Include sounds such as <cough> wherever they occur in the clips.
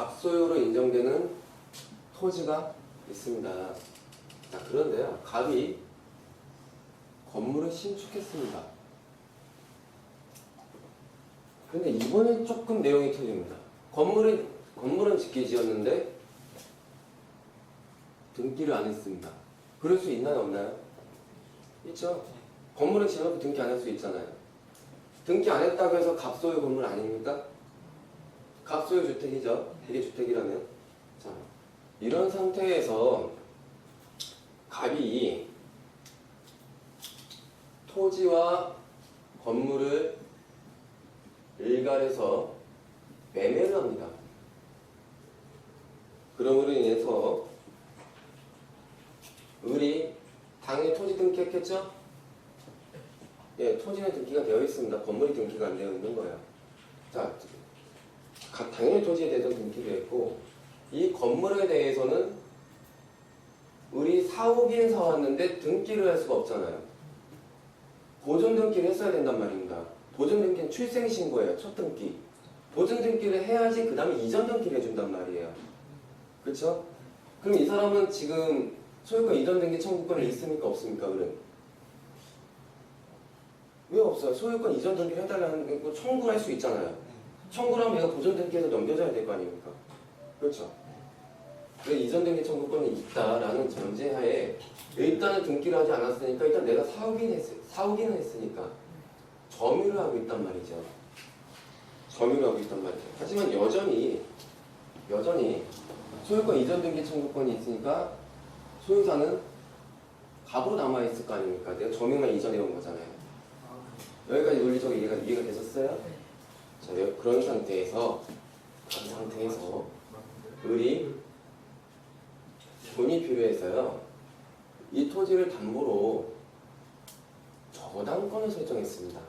갑소유로 인정되는 토지가 있습니다. 자, 그런데요, 갑이 건물을 신축했습니다. 근데 이번엔 조금 내용이 틀립니다. 건물은, 건물은 짓게 지었는데 등기를 안 했습니다. 그럴 수 있나요, 없나요? 있죠? 건물은 지어놓고 등기 안 할 수 있잖아요. 등기 안 했다고 해서 갑소유 건물 아닙니까? 갑소유 주택이죠. 이게 주택이라면. 자, 이런 상태에서 갑이 토지와 건물을 일갈해서 매매를 합니다. 그러므로 인해서 을이 당연히 토지 등기했겠죠? 예, 토지는 등기가 되어 있습니다. 건물이 등기가 안 되어 있는 거예요. 자, 가- 당연히 토지에 대해서 등기되어 있고 이 건물에 대해서는 우리 사오긴 사왔는데 등기를 할 수가 없잖아요. 보존 등기를 했어야 된단 말입니다. 보존 등기는 출생 신고예요. 첫 등기. 보존 등기를 해야지 그 다음에 이전 등기를 해준단 말이에요. 그렇죠? 그럼 이 사람은 지금 소유권 이전 등기 청구권이 있습니까 없습니까? 그럼 왜 없어요? 소유권 이전 등기를 해달라는 거 청구를 할수 있잖아요. 청구를 하면 얘가 보존 등기해서 넘겨줘야 될 거 아닙니까? 그렇죠? 그 이전 등기 청구권이 있다라는 전제하에 일단은 등기를 하지 않았으니까 일단 내가 사오긴 했, 사오기는 했으니까 점유를 하고 있단 말이죠. 점유를 하고 있단 말이죠. 하지만 여전히 여전히 소유권 이전 등기 청구권이 있으니까 소유자는 갑으로 남아 있을 거 아닙니까? 내가 점유만 이전해 온 거잖아요. 여기까지 논리적으로 이해가, 이해가 되셨어요? 그런 상태에서 그런 상태에서 을이 돈이 필요해서요. 이 토지를 담보로 저당권을 설정했습니다.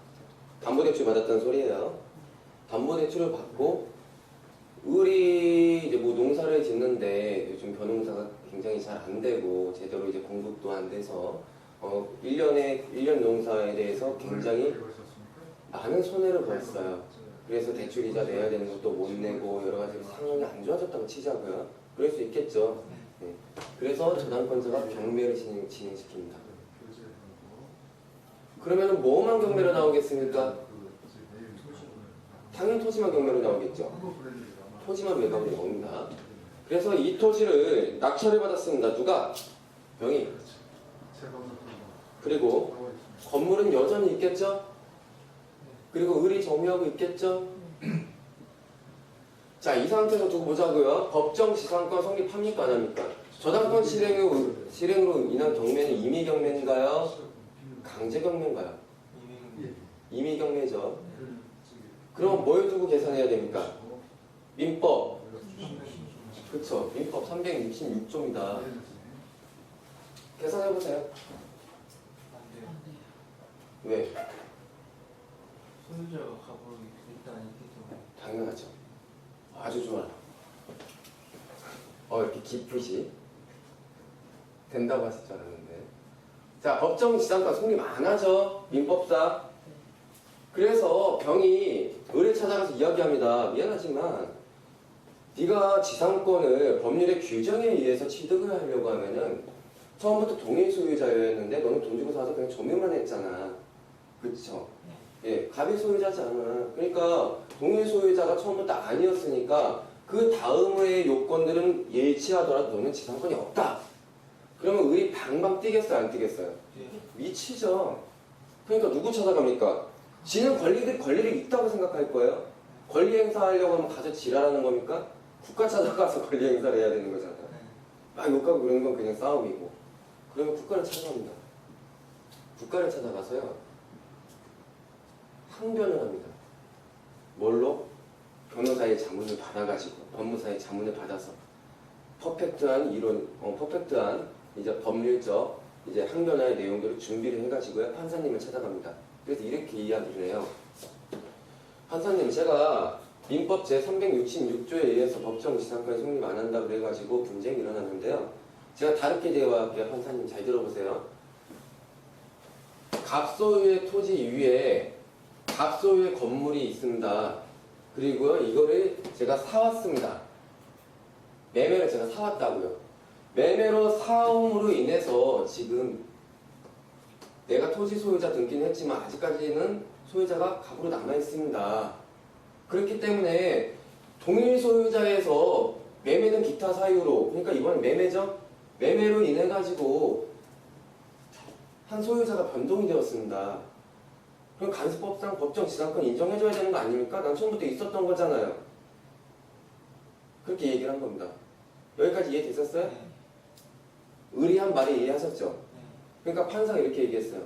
담보대출 받았다는 소리예요. 담보대출을 받고 을이 이제 뭐 농사를 짓는데 요즘 벼농사가 굉장히 잘 안 되고 제대로 이제 공급도 안 돼서 어 1년에 1년 농사에 대해서 굉장히 많은 손해를 봤어요. 그래서 대출 이자 내야 되는 것도 못 내고 여러 가지 상황이 안 좋아졌다고 치자고요. 그럴 수 있겠죠. 네. 그래서 저당권자가 경매를 진행, 진행시킵니다. 그러면 뭐만 경매로 나오겠습니까? 당연히 토지만 경매로 나오겠죠. 토지만 매각으로 나옵니다. 그래서 이 토지를 낙찰을 받았습니다. 누가? 병이. 그리고 건물은 여전히 있겠죠? 그리고 을이 점유하고 있겠죠? <clears throat> 자, 이 상태에서 두고 보자고요. 법정 지상권 성립합니까? 안 합니까? 저당권 실행으로, 실행으로 인한 경매는 임의 경매인가요? 강제 경매인가요? 임의 경매죠. 그럼 뭘 두고 계산해야 됩니까? 민법. 그쵸. 민법 366조입니다. 계산해보세요. 왜? 소유자가 갑으로 일단 있기 당연하죠. 아주 좋아요. 어, 이렇게 깊으시. 된다고 하실 줄 알았는데. 자, 법정 지상권 성립 안 하죠. 민법상. 그래서 병이 을을 찾아가서 이야기합니다. 미안하지만 네가 지상권을 법률의 규정에 의해서 취득을 하려고 하면은 처음부터 동일 소유자였는데 너는 돈 주고 사서 그냥 점유만 했잖아. 그쵸? 예, 갑의 소유자지 않아. 그러니까 동일 소유자가 처음부터 아니었으니까 그 다음의 요건들은 예치하더라도 너는 지상권이 없다. 그러면 을이 방방 뛰겠어요, 안 뛰겠어요? 예. 미치죠. 그러니까 누구 찾아갑니까? 지는 권리들 권리를 있다고 생각할 거예요. 권리 행사하려고 하면 가서 지랄하는 겁니까? 국가 찾아가서 <laughs> 권리 행사를 해야 되는 거잖아요. 막 욕하고 그러는 건 그냥 싸움이고. 그러면 국가를 찾아갑니다. 국가를 찾아가서요. 항변을 합니다. 뭘로? 변호사의 자문을 받아가지고 법무사의 자문을 받아서 퍼펙트한 이론, 어, 퍼펙트한 이제 법률적 이제 항변할 내용들을 준비를 해가지고요 판사님을 찾아갑니다. 그래서 이렇게 이야기를 해요. 판사님 제가 민법 제 366조에 의해서 법정 지상권 성립 안 한다 그래가지고 분쟁이 일어났는데요. 제가 다르게 대화할게요. 판사님 잘 들어보세요. 갑소유의 토지 위에 갑소유의 건물이 있습니다. 그리고요 이거를 제가 사왔습니다. 매매를 제가 사왔다고요. 매매로 사옴으로 인해서 지금 내가 토지 소유자 등기는 했지만 아직까지는 소유자가 갑으로 남아 있습니다. 그렇기 때문에 동일 소유자에서 매매는 기타 사유로 그러니까 이번엔 매매죠. 매매로 인해 가지고 한 소유자가 변동이 되었습니다. 그럼 간수법상 법정 지상권 인정해줘야 되는 거 아닙니까? 난 처음부터 있었던 거잖아요. 그렇게 얘기를 한 겁니다. 여기까지 이해됐었어요? 네. 의리한 말에 이해하셨죠? 네. 그러니까 판사가 이렇게 얘기했어요.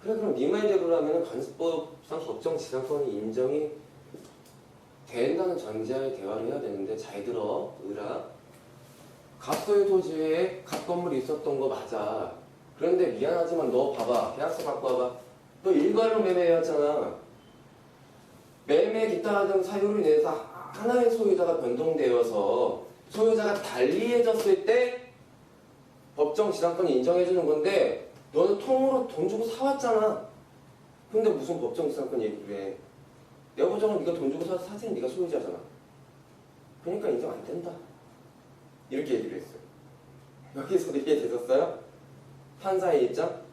그래 그럼 네 말대로라면 간수법상 법정 지상권이 인정이 된다는 전제하에 대화를 해야 되는데 잘 들어 의라 갑소유 토지에 갑 건물이 있었던 거 맞아. 그런데 미안하지만 너 봐봐 계약서 갖고 와봐. 너 일괄로 매매였잖아. 매매 기타 등 사유로 인해서 하나의 소유자가 변동되어서 소유자가 달리해졌을 때 법정 지상권이 인정해주는 건데 너는 통으로 돈 주고 사왔잖아. 근데 무슨 법정 지상권 얘기를 해? 내 보정은 네가 돈 주고 사, 사진 네가 소유자잖아. 그러니까 인정 안 된다. 이렇게 얘기를 했어요. 여기서 이해 되셨어요? 판사의 입장?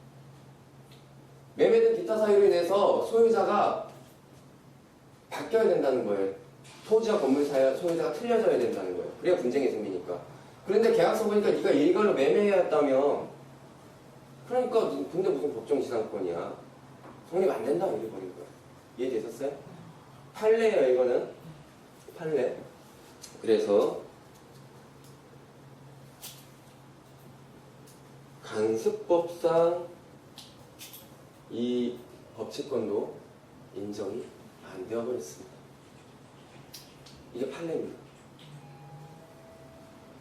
매매 등 기타 사유로 인해서 소유자가 바뀌어야 된다는 거예요. 토지와 건물 사이 소유자가 틀려져야 된다는 거예요. 그래야 분쟁이 생기니까. 그런데 계약서 보니까 네가 일괄로 매매해야 했다며. 그러니까 너- 근데 무슨 법정 지상권이야. 성립 안 된다 이래 버린 거야. 이해되셨어요? 판례예요 이거는. 판례. 그래서 간습법상 이 법치권도 인정이 안 되어버렸습니다. 이게 판례입니다.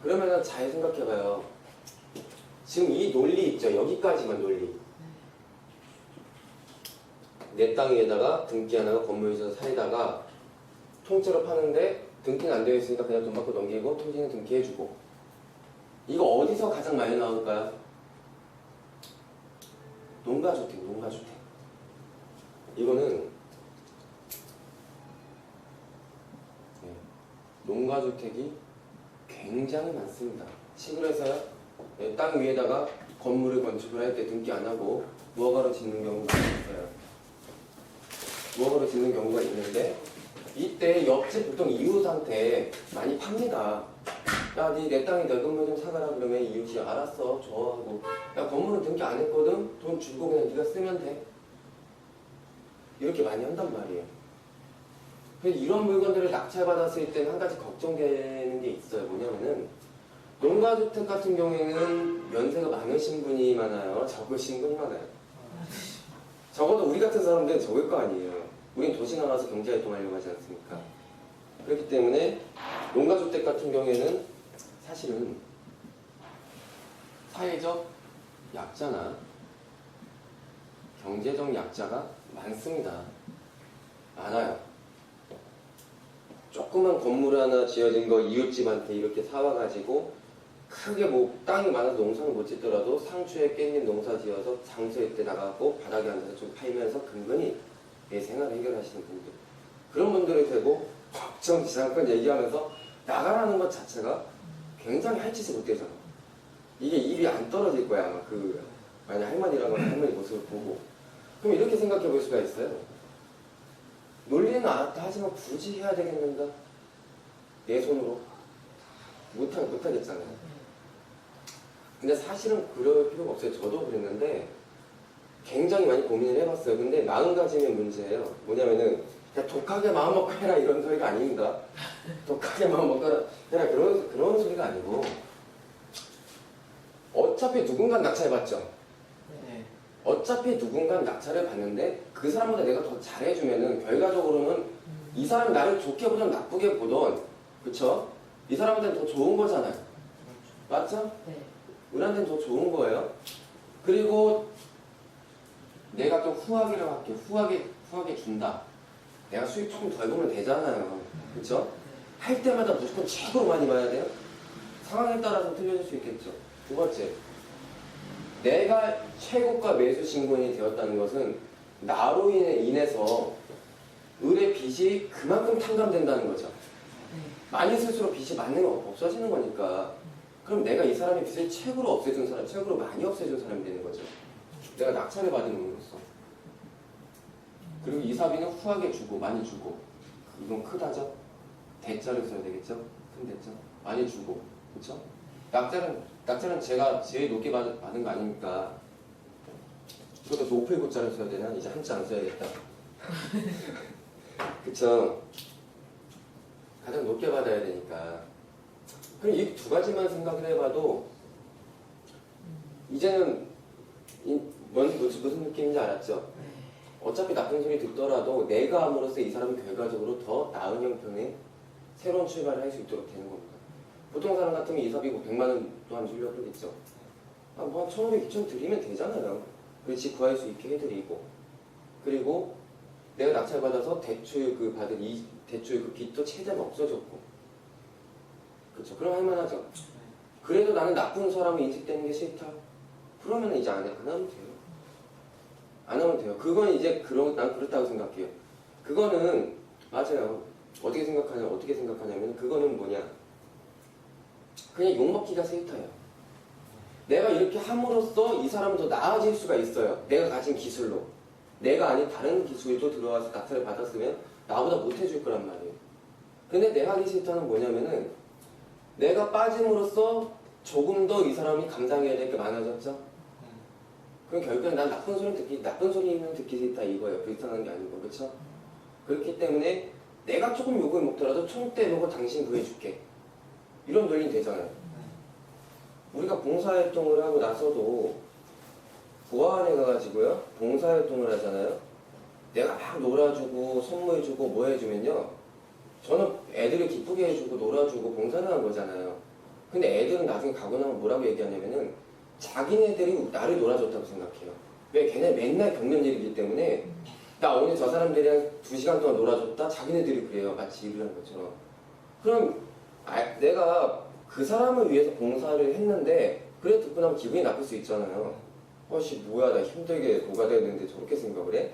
그러면 잘 생각해봐요. 지금 이 논리 있죠? 여기까지만 논리. 내 땅 위에다가 등기 하나가 건물에서 살다가 통째로 파는데 등기는 안 되어 있으니까 그냥 돈 받고 넘기고 토지는 등기해주고 이거 어디서 가장 많이 나올까요? 농가주택, 농가주택. 이거는 네, 농가주택이 굉장히 많습니다. 시골에서요, 네, 땅 위에다가 건물을 건축을 할 때 등기 안 하고 무허가로 짓는 경우가 있어요. 무허가로 짓는 경우가 있는데 이때 옆집 보통 이웃한테 많이 팝니다. 야, 니내 땅에 내 건물 좀 사가라 그러면 이웃이 알았어, 줘 하고 야, 건물은 등기 안 했거든? 돈 주고 그냥 네가 쓰면 돼. 이렇게 많이 한단 말이에요. 이런 물건들을 낙찰받았을 때 한 가지 걱정되는 게 있어요. 뭐냐면은 농가주택 같은 경우에는 연세가 많으신 분이 많아요. 적으신 분이 많아요. 적어도 우리 같은 사람들은 적을 거 아니에요. 우린 도시 나가서 경제 활동하려고 하지 않습니까? 그렇기 때문에 농가주택 같은 경우에는 사실은 사회적 약자나 경제적 약자가 많습니다. 많아요. 조그만 건물 하나 지어진 거 이웃집한테 이렇게 사와가지고 크게 뭐 땅이 많아서 농사는 못 짓더라도 상추에 깻잎 농사 지어서 장소일 때 나가고 바닥에 앉아서 좀 팔면서 근근히 내 생활을 해결하시는 분들 그런 분들이 되고 <laughs> 법정 지상권 얘기하면서 나가라는 것 자체가 굉장히 할 짓을 못해서 이게 입이 안 떨어질 거야 아마 그 만약 할머니라고 하면 할머니 모습을 보고. 그럼 이렇게 생각해 볼 수가 있어요. 논리는 알았다 하지만 굳이 해야 되겠는가? 내 손으로? 못하, 못하겠잖아요 근데 사실은 그럴 필요가 없어요. 저도 그랬는데 굉장히 많이 고민을 해봤어요. 근데 마음가짐의 문제예요. 뭐냐면은 독하게 마음 먹고 해라 이런 소리가 아닙니다. 독하게 마음 먹고 해라 그런, 그런 소리가 아니고. 어차피 누군가 낙찰받죠? 네. 어차피 누군가 낙찰을 받는데 그 사람보다 내가 더 잘해주면은 결과적으로는 이 사람이 나를 좋게 보든 나쁘게 보든 그쵸? 이 사람한테는 더 좋은 거잖아요. 맞죠? 네. 우리한테는 더 좋은 거예요. 그리고 내가 또 후하게를 할게. 후하게 후하게 준다 내가 수익 조금 덜 보면 되잖아요 그쵸? 할 때마다 무조건 최고로 많이 봐야 돼요? 상황에 따라서 틀려질 수 있겠죠 두 번째 내가 최고가 매수 신고인이 되었다는 것은 나로 인해 인해서 을의 빚이 그만큼 탕감된다는 거죠. 네. 많이 쓸수록 빚이 많은 거 없어지는 거니까 그럼 내가 이 사람의 빚을 책으로 없애준 사람, 책으로 많이 없애준 사람이 되는 거죠. 내가 낙찰을 받은 놈으로서. 그리고 이사비는 후하게 주고 많이 주고 이건 크다죠? 대자를 써야 되겠죠? 큰 대자 많이 주고 그렇죠? 낙찰은 낙찰은 제가 제일 높게 받, 받은 거 아닙니까? 이것도 높을 고자를 써야 되나? 이제 한자 안 써야겠다. <laughs> 그쵸? 가장 높게 받아야 되니까. 그럼 이 두 가지만 생각을 해봐도 이제는 이, 뭔, 무슨, 무슨 느낌인지 알았죠? 어차피 나쁜 소리 듣더라도 내가 함으로써 이 사람이 결과적으로 더 나은 형편의 새로운 출발을 할 수 있도록 되는 겁니다. 보통 사람 같으면 이사비 뭐 100만 원 또한 주려고 그러겠죠. 아, 뭐한 1,500, 2,000 드리면 되잖아요. 그렇지 구할 수 있게 해드리고 그리고 내가 낙찰받아서 대출 그 받은 이 대출 그 빚도 최대한 없어졌고 그렇죠. 그럼 할만하죠. 그래도 나는 나쁜 사람이 인식되는 게 싫다. 그러면 이제 안, 해- 안 하면 돼요. 안 하면 돼요. 그건 이제 그런 난 그렇다고 생각해요. 그거는 맞아요. 어떻게 생각하냐 어떻게 생각하냐면 그거는 뭐냐 그냥 욕먹기가 싫다요. 내가 이렇게 함으로써 이 사람은 더 나아질 수가 있어요. 내가 가진 기술로. 내가 아닌 다른 기술도 들어와서 낙찰을 받았으면 나보다 못해줄 거란 말이에요. 근데 내가 하기 싫다는 뭐냐면은 내가 빠짐으로써 조금 더 이 사람이 감당해야 될 게 많아졌죠? 그럼 결국엔 난 나쁜 소리 듣기, 나쁜 소리는 듣기 싫다 이거예요. 불쌍한 게 아니고, 그렇죠? 그렇기 때문에 내가 조금 욕을 먹더라도 총대 먹고 당신 구해줄게. 이런 논리 되잖아요. 우리가 봉사활동을 하고 나서도 보안에 가가지고요 봉사활동을 하잖아요 내가 막 놀아주고 선물 주고 뭐 해주면요 저는 애들을 기쁘게 해주고 놀아주고 봉사를 한 거잖아요 근데 애들은 나중에 가고 나면 뭐라고 얘기하냐면은 자기네들이 나를 놀아줬다고 생각해요 왜 걔네 맨날 겪는 일이기 때문에 나 오늘 저 사람들이랑 두 시간 동안 놀아줬다 자기네들이 그래요 마치 일을 한 것처럼 그럼 아, 내가 그 사람을 위해서 봉사를 했는데 그래 듣고 나면 기분이 나쁠 수 있잖아요. 어씨 뭐야 나 힘들게 뭐가 됐는데 저렇게 생각을 해?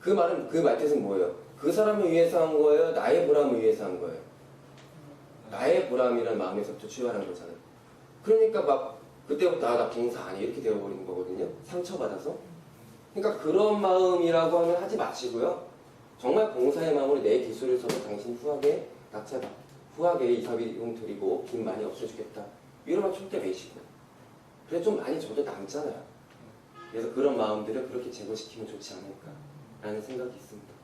그 말은 그 말뜻은 뭐예요? 그 사람을 위해서 한 거예요? 나의 보람을 위해서 한 거예요? 나의 보람이라는 마음에서부터 출발한 거잖아요. 그러니까 막 그때부터 아, 나 봉사 아니 이렇게 되어버리는 거거든요. 상처받아서. 그러니까 그런 마음이라고 하면 하지 마시고요. 정말 봉사의 마음으로 내 기술을 써서 당신 후하게 낙찰받 후하게 이사비용 드리고 빚 많이 없애주겠다. 이러면 총대 매시고. 그래 좀 많이 저도 남잖아요. 그래서 그런 마음들을 그렇게 제거시키면 좋지 않을까라는 생각이 있습니다.